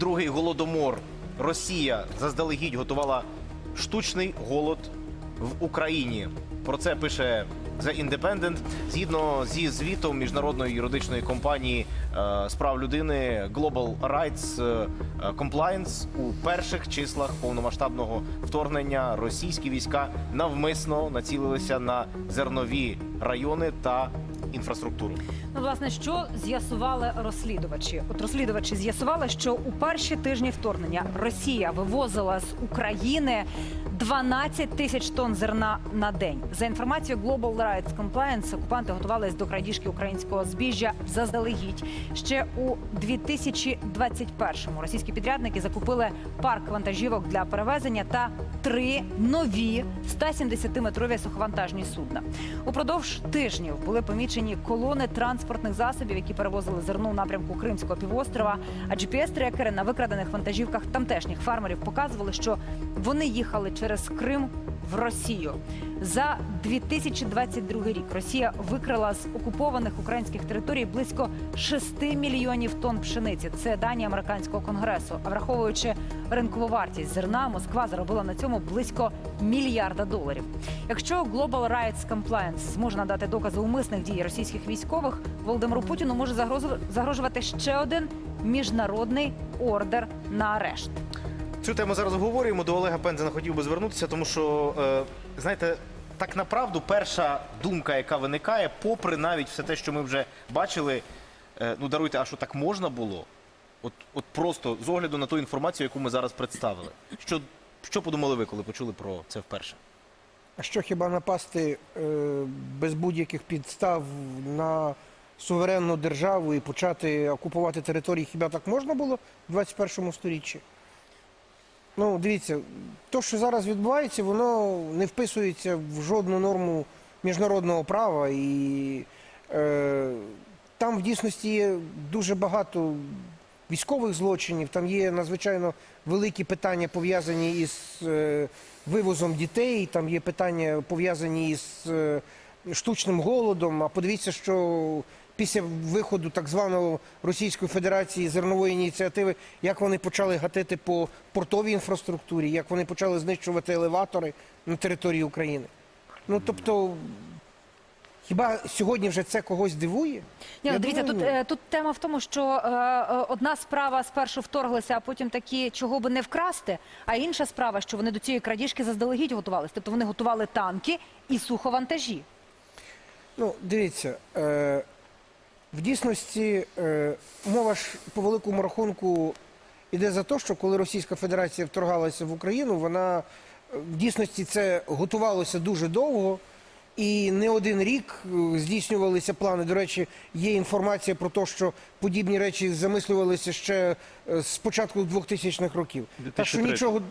другий голодомор. Росія заздалегідь готувала штучний голод в Україні. Про це пише The Independent. Згідно зі звітом міжнародної юридичної компанії е, з прав людини Global Rights е, Compliance у перших числах повномасштабного вторгнення російські війська навмисно націлилися на зернові райони та інфраструктуру. Ну, власне, що з'ясували розслідувачі? От розслідувачі з'ясували, що у перші тижні вторгнення Росія вивозила з України 12 тисяч тонн зерна на день. За інформацією Global Rights Compliance, окупанти готувались до крадіжки українського збіжжя заздалегідь. Ще у 2021-му російські підрядники закупили парк вантажівок для перевезення та три нові 170-метрові суховантажні судна. Упродовж тижнів були помічені колони транспортних засобів, які перевозили зерно в напрямку Кримського півострова. А GPS-трекери на викрадених вантажівках тамтешніх фермерів показували, що вони їхали через Крим в Росію. За 2022 рік Росія викрала з окупованих українських територій близько 6 мільйонів тонн пшениці. Це дані американського конгресу. А враховуючи ринкову вартість зерна, Москва заробила на цьому близько мільярда доларів. Якщо Global Rights Compliance зможе надати докази умисних дій російських військових, Володимиру Путіну може загрожувати ще один міжнародний ордер на арешт. Цю тему зараз обговорюємо. До Олега Пензена хотів би звернутися, тому що, е, знаєте, так направду перша думка, яка виникає, попри навіть все те, що ми вже бачили, е, ну даруйте, а що так можна було? От, от просто з огляду на ту інформацію, яку ми зараз представили. Що, що подумали ви, коли почули про це вперше? А що хіба напасти е, без будь-яких підстав на суверенну державу і почати окупувати території? Хіба так можна було в 21 сторіччі? Ну, дивіться, то, що зараз відбувається, воно не вписується в жодну норму міжнародного права. І е, там в дійсності є дуже багато військових злочинів, там є надзвичайно великі питання пов'язані із е, вивозом дітей, там є питання пов'язані із е, штучним голодом. А подивіться, що після виходу так званого Російської Федерації зернової ініціативи, як вони почали гатити по портовій інфраструктурі, як вони почали знищувати елеватори на території України. Ну тобто, хіба сьогодні вже це когось дивує? Ні, Я дивіться, думаю, тут, е, тут тема в тому, що е, е, одна справа спершу вторглися, а потім такі, чого би не вкрасти. А інша справа, що вони до цієї крадіжки заздалегідь готувалися. Тобто вони готували танки і суховантажі. Ну, дивіться, е, в дійсності е, мова ж по великому рахунку йде за те, що коли Російська Федерація вторгалася в Україну, вона е, в дійсності це готувалося дуже довго. І не один рік е, здійснювалися плани. До речі, є інформація про те, що подібні речі замислювалися ще е, з початку 2000-х років. Так що нічого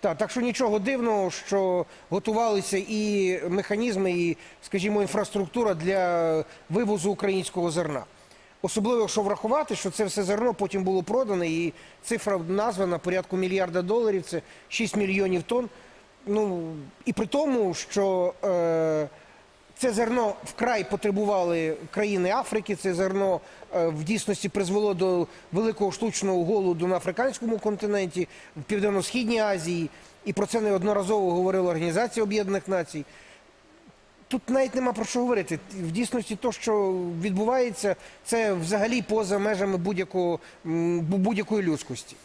так, так що нічого дивного, що готувалися і механізми, і, скажімо, інфраструктура для вивозу українського зерна. Особливо, що врахувати, що це все зерно потім було продане, і цифра названа порядку мільярда доларів, це 6 мільйонів тонн. Ну і при тому, що е, це зерно вкрай потребували країни Африки. Це зерно е, в дійсності призвело до великого штучного голоду на африканському континенті, в південно-східній Азії. І про це неодноразово говорила Організація Об'єднаних Націй. Тут навіть нема про що говорити. В дійсності, то, що відбувається, це взагалі поза межами будь-якої людськості.